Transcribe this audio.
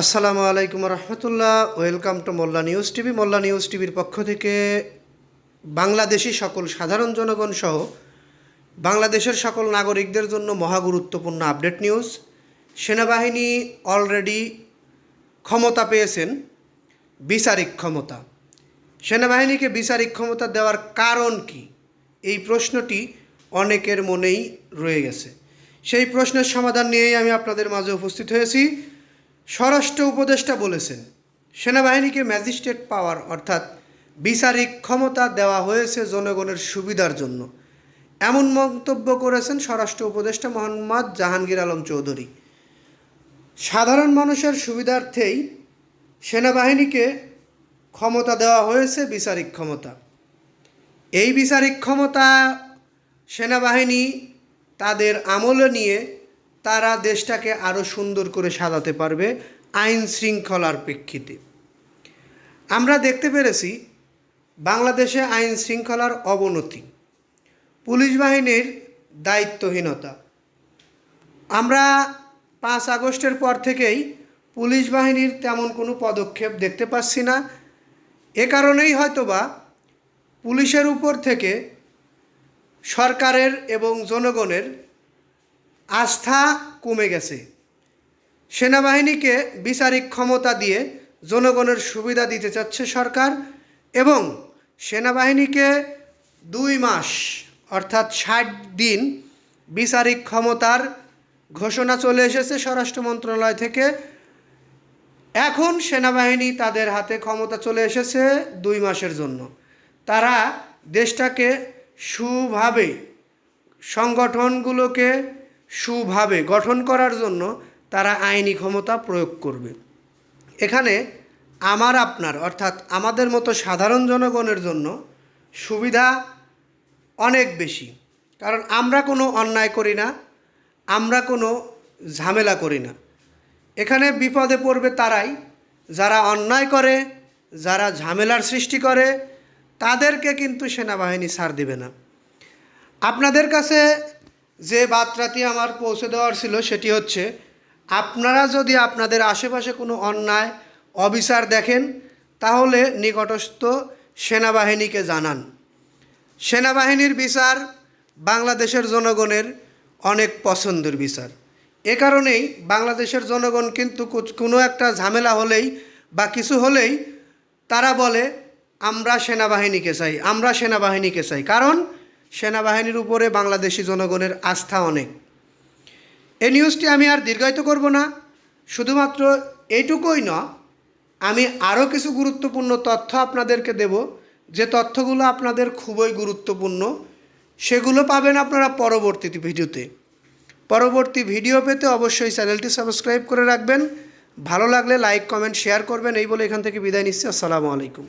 আসসালামু আলাইকুম রহমতুল্লাহ, welcome to Molla news TV. Molla news টিভির পক্ষ থেকে বাংলাদেশি সকল সাধারণ জনগণ সহ বাংলাদেশের সকল নাগরিকদের জন্য মহা গুরুত্বপূর্ণ আপডেট নিউজ। সেনাবাহিনী অলরেডি ক্ষমতা পেয়েছেন, বিচারিক ক্ষমতা। সেনাবাহিনীকে বিচারিক ক্ষমতা দেওয়ার কারণ কি? এই প্রশ্নটি অনেকের মনেই রয়ে গেছে। সেই প্রশ্নের সমাধান নিয়েই আমি আপনাদের মাঝে উপস্থিত হয়েছি। স্বরাষ্ট্র উপদেষ্টা বলেছেন, সেনাবাহিনীকে ম্যাজিস্ট্রেট পাওয়ার অর্থাৎ বিচারিক ক্ষমতা দেওয়া হয়েছে জনগণের সুবিধার জন্য। এমন মন্তব্য করেছেন স্বরাষ্ট্র উপদেষ্টা মোহাম্মদ জাহাঙ্গীর আলম চৌধুরী। সাধারণ মানুষের সুবিধার্থেই সেনাবাহিনীকে ক্ষমতা দেওয়া হয়েছে বিচারিক ক্ষমতা। এই বিচারিক ক্ষমতা সেনাবাহিনী তাদের আমলে নিয়ে তারা দেশটাকে আরও সুন্দর করে সাজাতে পারবে আইন শৃঙ্খলার প্রেক্ষিতে। আমরা দেখতে পেরেছি বাংলাদেশে আইন শৃঙ্খলার অবনতি, পুলিশ বাহিনীর দায়িত্বহীনতা। আমরা পাঁচ আগস্টের পর থেকেই পুলিশ বাহিনীর তেমন কোনো পদক্ষেপ দেখতে পাচ্ছি না। এ কারণেই হয়তোবা পুলিশের উপর থেকে সরকারের এবং জনগণের আস্থা কমে গেছে। সেনাবাহিনীকে বিচারিক ক্ষমতা দিয়ে জনগণের সুবিধা দিতে চাচ্ছে সরকার এবং সেনাবাহিনীকে দুই মাস অর্থাৎ ষাট দিন বিচারিক ক্ষমতার ঘোষণা চলে এসেছে স্বরাষ্ট্র মন্ত্রণালয় থেকে। এখন সেনাবাহিনী তাদের হাতে ক্ষমতা চলে এসেছে দুই মাসের জন্য। তারা দেশটাকে সুভাবে সংগঠনগুলোকে সুভাবে গঠন করার জন্য তারা আইনি ক্ষমতা প্রয়োগ করবে। এখানে আমার আপনার, অর্থাৎ আমাদের মতো সাধারণ জনগণের জন্য সুবিধা অনেক বেশি। কারণ আমরা কোনো অন্যায় করি না, আমরা কোনো ঝামেলা করি না। এখানে বিপদে পড়বে তারাই। যারা অন্যায় করে, যারা ঝামেলার সৃষ্টি করে, তাদেরকে কিন্তু সেনাবাহিনী ছাড় দেবে না। আপনাদের কাছে যে বার্তাটি আমার পৌঁছে দেওয়ার ছিল সেটি হচ্ছে, আপনারা যদি আপনাদের আশেপাশে কোনো অন্যায়, অবিচার দেখেন, তাহলে নিকটস্থ সেনাবাহিনীকে জানান। সেনাবাহিনীর বিচার বাংলাদেশের জনগণের অনেক পছন্দের বিচার। এ কারণেই বাংলাদেশের জনগণ কিন্তু কোনো একটা ঝামেলা হলেই বা কিছু হলেই তারা বলে, আমরা সেনাবাহিনীকে চাই, আমরা সেনাবাহিনীকে চাই। কারণ সেনাবাহিনীর উপরে বাংলাদেশি জনগণের আস্থা অনেক। এই নিউজটি আমি আর দীর্ঘায়িত করব না। শুধুমাত্র এইটুকুই না, আমি আরও কিছু গুরুত্বপূর্ণ তথ্য আপনাদেরকে দেব। যে তথ্যগুলো আপনাদের খুবই গুরুত্বপূর্ণ, সেগুলো পাবেন আপনারা পরবর্তী ভিডিওতে। পরবর্তী ভিডিও পেতে অবশ্যই চ্যানেলটি সাবস্ক্রাইব করে রাখবেন। ভালো লাগলে লাইক, কমেন্ট, শেয়ার করবেন। এই বলে এখান থেকে বিদায় নিচ্ছি। আসসালামু আলাইকুম।